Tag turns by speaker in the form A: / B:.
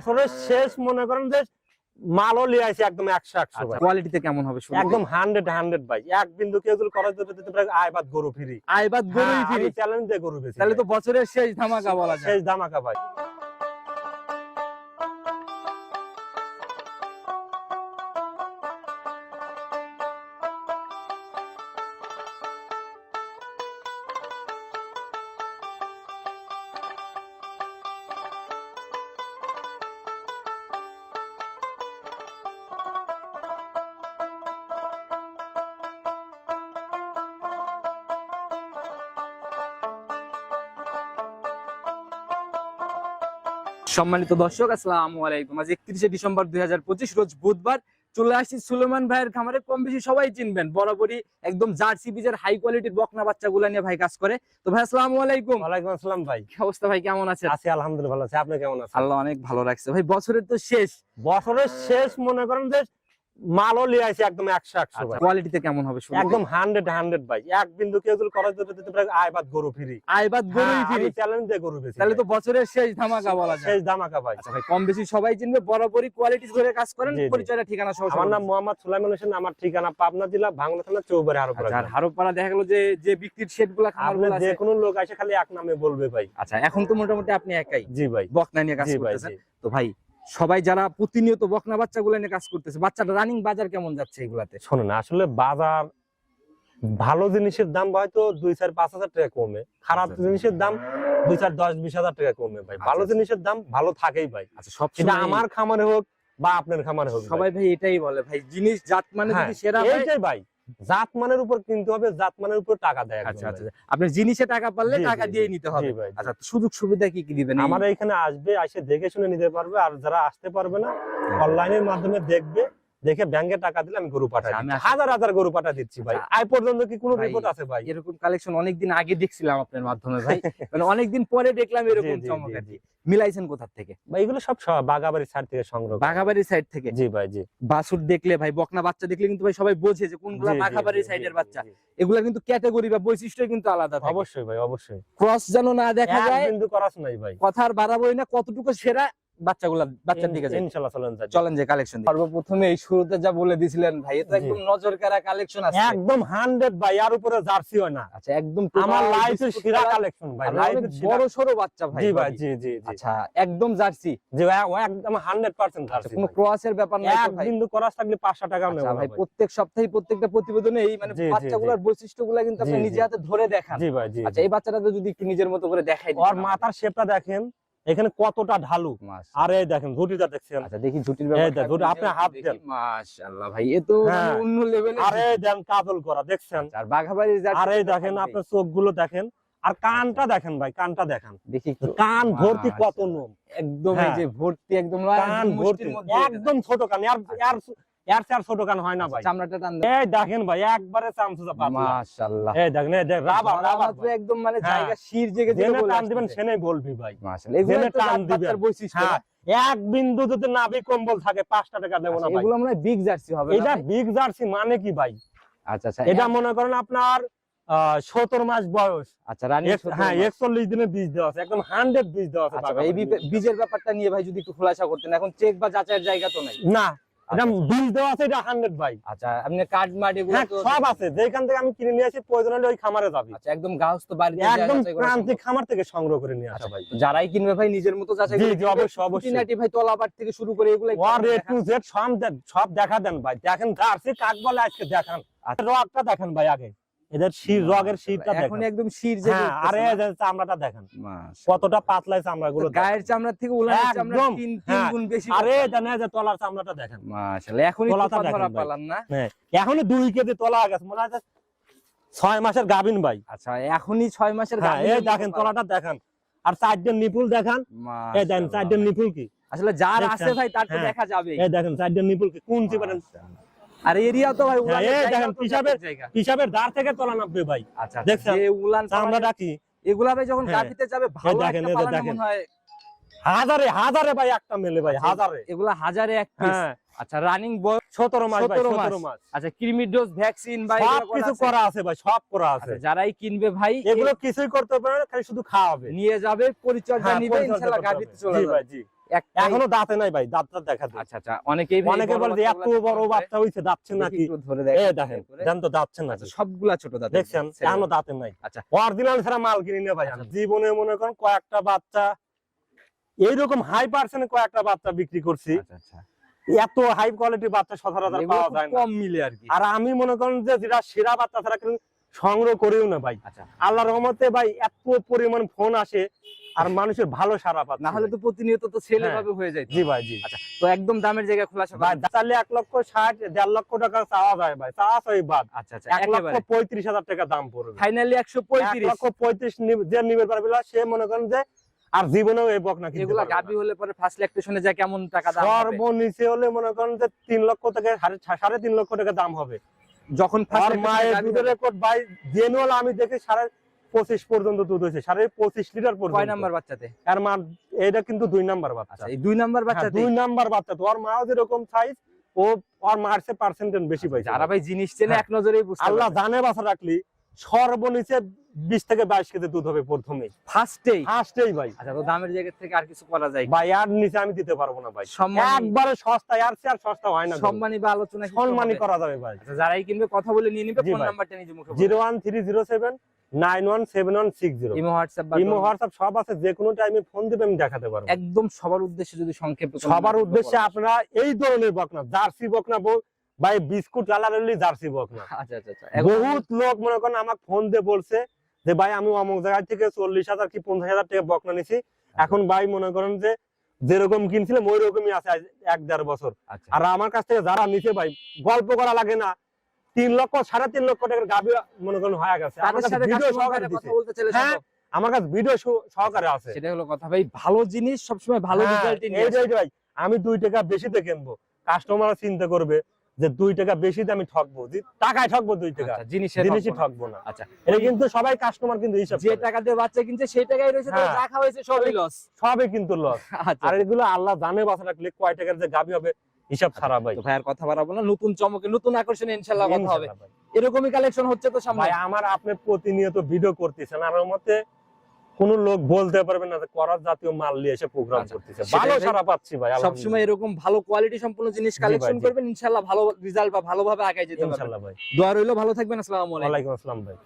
A: বছরের শেষ মনে করেন যে মালও লিয়ে আসে একদম একশো একশো কোয়ালিটি
B: কোয়ালিটিতে কেমন হবে
A: একদম হান্ড্রেড হান্ড্রেড ভাই। এক বিন্দু কেউ করার জন্য দিতে আয়বাদ পারে আয়বাদ গরু ফিরি।
B: আয়বাদ গরু ফিরি।
A: চ্যালেঞ্জ দিয়ে গরু ফিরি
B: তাহলে তো বছরের শেষ ধামাকা বলা
A: শেষ ধামাকা ভাই।
B: সম্মানিত দর্শক আসসালাম আলাইকুম। আজ একত্রিশে ডিসেম্বর দুই রোজ বুধবার চলে আসছি সুলেমান ভাইয়ের খামারে। কম বেশি সবাই চিনবেন বরাবরই একদম জার্সি বীজের হাই কোয়ালিটির বকনা বাচ্চাগুলো নিয়ে ভাই কাজ করে। তো ভাই আসসালামু আলাইকুম।
A: ওয়ালাইকুম আসসালাম ভাই।
B: কি অবস্থা ভাই কেমন আছে
A: আছি আলহামদুলিল্লাহ ভালো আছে। আপনি কেমন আছেন?
B: আল্লাহ অনেক ভালো রাখছে। ভাই বছরের তো শেষ।
A: বছরের শেষ মনে করেন যে মালও লিয়ে আসে একদম একশো একশো
B: কোয়ালিটিতে কেমন হবে
A: একদম হান্ড্রেড হান্ড্রেড ভাই। এক বিন্দু কেউ যদি খরচ দিতে পারে আইবাদ গরু ফ্রি।
B: আইবাদ গরুই ফ্রি।
A: চ্যালেঞ্জ দিয়ে গরু বেশি
B: তাহলে তো বছরের শেষ ধামাকা বলা যায়।
A: শেষ ধামাকা ভাই।
B: আচ্ছা ভাই কম বেশি সবাই চিনবে বরাবরই কোয়ালিটি ধরে কাজ করেন। পরিচয়টা ঠিকানা সহ
A: আমার নাম মোহাম্মদ সুলাইমান হোসেন আমার ঠিকানা পাবনা জেলা ভাঙলা থানা চৌবাড়ি আরও
B: আচ্ছা আর হারোপাড়া দেখা গেল যে যে বিক্রির শেডগুলা খামার
A: আপনি যে কোনো লোক আসে খালি এক নামে বলবে ভাই।
B: আচ্ছা এখন তো মোটামুটি আপনি একাই
A: জি ভাই।
B: বকনা নিয়ে কাজ করতেছেন। তো ভাই সবাই যারা প্রতিনিয়ত বকনা বাচ্চাগুলো নিয়ে কাজ করতেছে বাচ্চাটা রানিং বাজার কেমন যাচ্ছে এগুলাতে?
A: শোনেন আসলে বাজার ভালো জিনিসের দাম হয়তো দুই চার পাঁচ হাজার টাকা কমে খারাপ
B: আচ্ছা।
A: জিনিসের দাম দুই চার দশ বিশ হাজার টাকা কমে ভাই। ভালো
B: আচ্ছা।
A: জিনিসের দাম ভালো থাকেই ভাই।
B: আচ্ছা সব
A: সেটা আমার খামারে হোক বা আপনার খামারে হোক
B: সবাই ভাই। এটাই বলে ভাই জিনিস জাত মানে
A: হ্যাঁ,
B: যদি সেরা
A: এইটাই ভাই। জাত মানের উপর কিনতে হবে জাত মানের উপর টাকা দেয়
B: আচ্ছা আচ্ছা। আপনি জিনিসে টাকা পারলে টাকা দিয়ে নিতে হবে। আচ্ছা সুযোগ সুবিধা কি কি দিবেন?
A: আমার এখানে আসবে এসে দেখে শুনে নিতে পারবে আর যারা আসতে পারবে না অনলাইনের মাধ্যমে দেখবে দেখে ব্যাংকে টাকা দিলে আমি গরু পাঠাই
B: আচ্ছা,
A: হাজার হাজার গরু পাঠা দিচ্ছি ভাই।
B: আচ্ছা।
A: আজ পর্যন্ত কি কোনো রিপোর্ট আছে ভাই?
B: এরকম কালেকশন অনেকদিন আগে দেখছিলাম আপনার মাধ্যমে ভাই। মানে অনেকদিন পরে দেখলাম এরকম কি। মিলাইছেন কোথা থেকে?
A: ভাই এগুলো সব বাগাবাড়ির সাইড থেকে সংগ্রহ করা।
B: বাঘাবাড়ির সাইড থেকে?
A: জি ভাই জি।
B: বাছুর দেখলে ভাই বকনা বাচ্চা দেখলে কিন্তু ভাই সবাই বোঝে যে কোনগুলা
A: জি,
B: সাইডের বাচ্চা। এগুলা কিন্তু ক্যাটাগরি বা বৈশিষ্ট্য কিন্তু আলাদা থাকে।
A: অবশ্যই ভাই অবশ্যই।
B: ক্রস যেন না দেখা যায়
A: কিন্তু করাস নাই ভাই।
B: কথার বাড়াবোই না কতটুকু সেরা বাচ্চাগুলা বাচ্চার দিকে যায়
A: ইনশাআল্লাহ চলেন যাই।
B: চলেন যে কালেকশন সর্বপ্রথমে এই শুরুতে যা বলে দিছিলেন ভাই এটা একদম নজর কাড়া কালেকশন আছে।
A: একদম 100 ভাই আর উপরে জার্সি হয় না।
B: আচ্ছা একদম
A: আমার লাইফের সেরা কালেকশন ভাই লাইফের
B: বড় সরো বাচ্চা ভাই
A: জি ভাই জি জি জি।
B: আচ্ছা একদম জার্সি।
A: জি ভাই ও একদম 100%
B: আচ্ছা
A: জার্সি
B: কোনো ক্রসের ব্যাপার নাই
A: এক বিন্দু করাস থাকলে 500 টাকা নেব
B: আচ্ছা ভাই প্রত্যেক সপ্তাহে প্রত্যেকটা প্রতিবেদনে এই মানে বাচ্চাগুলোর বৈশিষ্ট্যগুলো কিন্তু আপনি নিজে হাতে ধরে দেখান।
A: জি ভাই জি
B: আচ্ছা এই বাচ্চাটাকে যদি একটু নিজের মতো করে দেখাই
A: ওর মাথার শেপটা দেখেন। এখানে কতটা ঢালু? আর এই দেখেন ঝুটিটা দেখছেন।
B: আচ্ছা দেখি ঝুটির ব্যাপারটা
A: আপনি হাত দেন।
B: মাশাআল্লাহ ভাই এ তো মানে
A: হ্যাঁ।
B: অন্য লেভেলের
A: আরে দেন কাজল করা দেখছেন?
B: আর বাঘাবাড়ির
A: আরে দেখেন। আপনার চোখগুলো দেখেন। আর কানটা দেখেন ভাই কানটা দেখেন।
B: দেখি
A: কান ভর্তি কত। নোম।
B: একদম এই
A: হ্যাঁ।
B: যে ভর্তি একদম
A: কান ভর্তি। একদম ছোট কান। আর আর আর চার ছোট কান হয় না ভাই।
B: চামড়াটা টান
A: এই দেখেন ভাই একবারে চামচুচা পাতলা
B: মাশাআল্লাহ।
A: এই দেখেন এই দেখ রাবার
B: ধরা
A: রাবার
B: একদম মানে
A: হ্যাঁ।
B: জায়গা শির জেগে জেগে বলে
A: টান দিবেন। সেনেই বলবি ভাই।
B: মাশাআল্লাহ এগুলো
A: টান দিবেন।
B: বৈশিষ্ট্য।
A: হ্যাঁ এক বিন্দু যদি নাভি কম্বল থাকে পাঁচটা টাকা দেবো না
B: আচ্ছা,
A: ভাই।
B: এগুলো মানে বিগ জার্সি হবে
A: এটা বিগ জার্সি মানে কি ভাই?
B: আচ্ছা আচ্ছা
A: এটা মনে করেন আপনার সতেরো মাস বয়স।
B: আচ্ছা রানী
A: হ্যাঁ একচল্লিশ দিনে বীজ দেওয়া আছে একদম হান্ড্রেড বীজ দেওয়া আছে
B: আচ্ছা এই বীজের ব্যাপারটা নিয়ে ভাই যদি একটু খোলাসা করতেন এখন চেক বা যাচাইয়ের জায়গা তো নাই।
A: না এটা বীজ দেওয়া আছে এটা হান্ড্রেড ভাই।
B: আচ্ছা আপনি এগুলো
A: হ্যাঁ সব আছে। যেখান থেকে আমি কিনে নিয়ে আসি প্রয়োজন হলে ওই খামারে যাবি।
B: আচ্ছা একদম গাছ তো বাড়িতে
A: একদম প্রান্তিক খামার থেকে সংগ্রহ করে নিয়ে আসা
B: আচ্ছা
A: ভাই।
B: যারাই কিনবে ভাই নিজের মতো যাচাই
A: জি,
B: করে
A: জি, অবশ্যই, অবশ্যই।
B: খুঁটিনাটি ভাই তলাবাট থেকে শুরু করে এগুলো একটু
A: এ টু জেড সব দেন- সব দেখা দেন ভাই। দেখেন জার্সি কাক বলে আজকে দেখান।
B: আচ্ছা।
A: দেখেন ভাই আগে। এদের শির রগের শিরটা
B: এখন একদম শির জেগে
A: হ্যাঁ আরে যে চামড়াটা দেখেন। কতটা পাতলায় চামড়াগুলো
B: তো গায়ের চামড়া থেকে উলানের চামড়া তিন তিন
A: হ্যাঁ।
B: গুণ বেশি
A: আরে জানে যে তলার চামড়াটা দেখেন।
B: মাশাআল্লাহ এখন একটু
A: তলাটা দেখেন
B: ধরা
A: ভাই।
B: না?
A: হ্যাঁ এখনও দুই কেজি তলা গেছে। মনে হয় যে ছয় মাসের গাবিন ভাই।
B: আচ্ছা এখনই ছয় মাসের গাভীর
A: এই দেখেন তলাটা দেখেন। আর চারজন নিপুল দেখান। এই দেখেন চারজন নিপুল কি?
B: আসলে যার আছে ভাই তার তো। দেখা যাবে
A: এই দেখেন চারজন নিপুল কি? কোন চিপারেন
B: আর এরিয়া তো ভাই উলানের
A: এই
B: জায়গা
A: দেখেন,
B: তো
A: পিসাবের-
B: জাতের জায়গা।
A: হিসাবের ধার থেকে তলা নামবে ভাই
B: আচ্ছা
A: দেখছেন?
B: উলান পালানের-
A: চামড়াটা
B: এগুলা ভাই যখন
A: হ্যাঁ।
B: গাভিতে যাবে ভালো একটা
A: এই যে
B: পালানে
A: দেখেন।
B: মনে হয়
A: হাজারে হাজারে ভাই একটা মেলে ভাই হাজারে
B: এগুলা হাজারে এক পিস আচ্ছা রানিং বয়
A: সতেরো মাস ভাই
B: 17 মাস।
A: মাস
B: আচ্ছা ডোজ ভ্যাকসিন
A: সব কিছু করা আছে ভাই সব করা আছে
B: আচ্ছা, যারাই কিনবে ভাই
A: এগুলো কিছুই করতে পারে না খালি শুধু খাওয়াবে
B: নিয়ে যাবে পরিচর্যা
A: হ্যাঁ,
B: নিবে ইনশাআল্লাহ গাভিতে। চলে
A: জি ভাই জি এখনও দাঁতে নাই ভাই দাঁতটা দেখা
B: আচ্ছা আচ্ছা অনেকেই
A: অনেকে বলে যে এত বড় বাচ্চা হইছে দাঁতছে নাকি?
B: ধরে দেখেন
A: জান তো দাঁতছে
B: আচ্ছা, সবগুলা ছোট দাঁত
A: দেখছেন এখনও দাঁতে নাই।
B: আচ্ছা।
A: অরিজিনাল ছাড়া মাল কিনে নিয়ে ভাই আমি।
B: আচ্ছা।
A: জীবনে মনে করেন কয়েকটা বাচ্চা এইরকম হাই পার্সেন্ট কয়েকটা বাচ্চা বিক্রি করছি।
B: আচ্ছা আচ্ছা।
A: এত হাই কোয়ালিটি বাচ্চা সচরাচর পাওয়া যায় না।
B: কম মিলে আর কি।
A: আর আমি মনে করেন যে যেটা সেরা বাচ্চা ছাড়া সংগ্রহ করিও না ভাই।
B: আচ্ছা।
A: আল্লাহ রহমতে ভাই এত পরিমাণ ফোন আসে আর মানুষের ভালো সারা পাচ্ছে।
B: না হলে তো প্রতিনিয়ত তো ছেলে
A: হ্যাঁ।
B: ভাবে হয়ে যায়
A: জি ভাই জি।
B: আচ্ছা তো একদম দামের জায়গায় খোলাসা
A: ভাই। চাইলে এক লক্ষ ষাট দেড় লক্ষ টাকা চাওয়া যায় ভাই চাওয়া চাই বাদ।
B: আচ্ছা আচ্ছা
A: এক লক্ষ
B: একেবারে।
A: পঁয়ত্রিশ হাজার টাকা দাম পড়বে।
B: ফাইনালি একশো
A: এক
B: পঁয়ত্রিশ।
A: লক্ষ পঁয়ত্রিশ যে নিবে পারবে না, সে মনে করেন যে আর জীবনেও এই বকনা কিনতে
B: এগুলা
A: না।
B: গাবি হলে পরে ফার্স্ট ল্যাকটেশনে যা কেমন টাকা দাম?
A: সর্বনিচে হলে মনে করেন যে তিন লক্ষ থেকে সাড়ে- সাড়ে তিন লক্ষ টাকা দাম হবে।
B: যখন
A: আর মায়ের দুধের রেকর্ড বাই জেনুয়াল আমি দেখি সাড়ে পঁচিশ পর্যন্ত দুধ হয়েছে। সাড়ে পঁচিশ লিটার
B: কয়
A: পর্যন্ত
B: নাম্বার বাচ্চাতে?
A: আর মা এটা কিন্তু দুই নাম্বার বাচ্চা।
B: আচ্ছা এই দুই নাম্বার বাচ্চা
A: দুই নাম্বার বাচ্চা তো। ওর মাও যেরকম সাইজ ও আর মার সে পার্সেন্টেজ বেশি পাইছে।
B: আর ভাই জিনিস চেনে
A: হ্যাঁ।
B: এক নজরেই বুঝতে
A: আল্লাহ জানে বাসা রাখলি সর্বনিচে বিশ থেকে বাইশ কেজি দুধ হবে প্রথমে।
B: ফার্স্টেই?
A: ফার্স্টেই ভাই।
B: আচ্ছা তো দামের জায়গা থেকে আর কিছু করা যায়
A: ভাই আর নিচে আমি দিতে পারব না ভাই। একবারে সস্তা আর আর সস্তা হয় না
B: সম্মানী বা আলোচনা কিছু
A: সম্মানই করা যাবে ভাই।
B: আচ্ছা যারাই কিনবে কথা বলে নিয়ে নিবে ফোন নাম্বারটা নিজে মুখে
A: zero one three zero seven nine one seven one six zero.
B: Imo WhatsApp
A: imo WhatsApp সব আছে যে কোনো টাইমে ফোন দিবে আমি দেখাতে পারব।
B: একদম সবার উদ্দেশ্যে যদি সংক্ষেপে
A: সবার উদ্দেশ্যে। আপনারা এই ধরনের বকনা জার্সি বকনা বল ভাই বিস্কুট কালার জার্সি বকনা।
B: আচ্ছা আচ্ছা আচ্ছা
A: বহুত লোক মনে করেন আমাকে ফোন দিয়ে বলছে যে ভাই আমি অমুক জায়গা থেকে চল্লিশ হাজার কি পঞ্চাশ হাজার টাকা বকনা নিছি। এখন ভাই মনে করেন যে যেরকম কিনছিলাম ওই রকমই আছে এক দেড় বছর।
B: আচ্ছা।
A: আর আমার কাছ থেকে যারা নিছে ভাই গল্প করা লাগে না। তিন লক্ষ সাড়ে তিন লক্ষ টাকার গাভি মনে করেন হয়ে গেছে। হ্যাঁ, আমার কাছে ভিডিও সহকারে আছে।
B: সেটাই হলো কথা ভাই ভালো জিনিস সবসময় ভালো
A: হ্যাঁ,
B: রেজাল্ট নিয়ে আসে।
A: এই যে ভাই আমি দুই টাকা বেশিতে কিনবো। কাস্টমার চিন্তা করবে যে দুই টাকা বেশিতে আমি ঠকবো। টাকায় ঠকবো দুই টাকা।
B: আচ্ছা,
A: জিনিসই
B: ঠকবো না। আচ্ছা।
A: এটা কিন্তু সবাই কাস্টমার কিন্তু হিসাব
B: যে টাকা দিয়ে বাচ্চা কিনছে সেই টাকাই রয়েছে তবে
A: হ্যাঁ।
B: হয়েছে সবই লস
A: সবই কিন্তু লস
B: আচ্ছা।
A: আর এগুলো আল্লাহ জানে বাসা রাখলে কয় টাকার যে গাবি হবে হিসাব ছাড়া ভাই
B: তো ভাইয়ার কথা বাড়াবো না নতুন চমকে নতুন আকর্ষণে ইনশাল্লাহ কথা হবে। এরকমই কালেকশন হচ্ছে তো সামনে।
A: ভাই আমার আপনি প্রতিনিয়ত ভিডিও করতেছেন আর ওর মধ্যে কোন লোক বলতে পারবে না যে করার জাতীয় মাল নিয়ে এসে প্রোগ্রাম
B: আচ্ছা,
A: করতেছে। ভালো সারা পাচ্ছি ভাই
B: সবসময় এরকম ভালো কোয়ালিটি সম্পন্ন জিনিস কালেকশন করবেন ইনশাল্লাহ ভালো রেজাল্ট বা ভালোভাবে আগায় যেতে পারবেন।
A: ইনশাআল্লাহ ভাই।
B: দোয়া রইল ভালো থাকবেন আসসালামু আলাইকুম।
A: ওয়া আলাইকুম আসসালাম ভাই।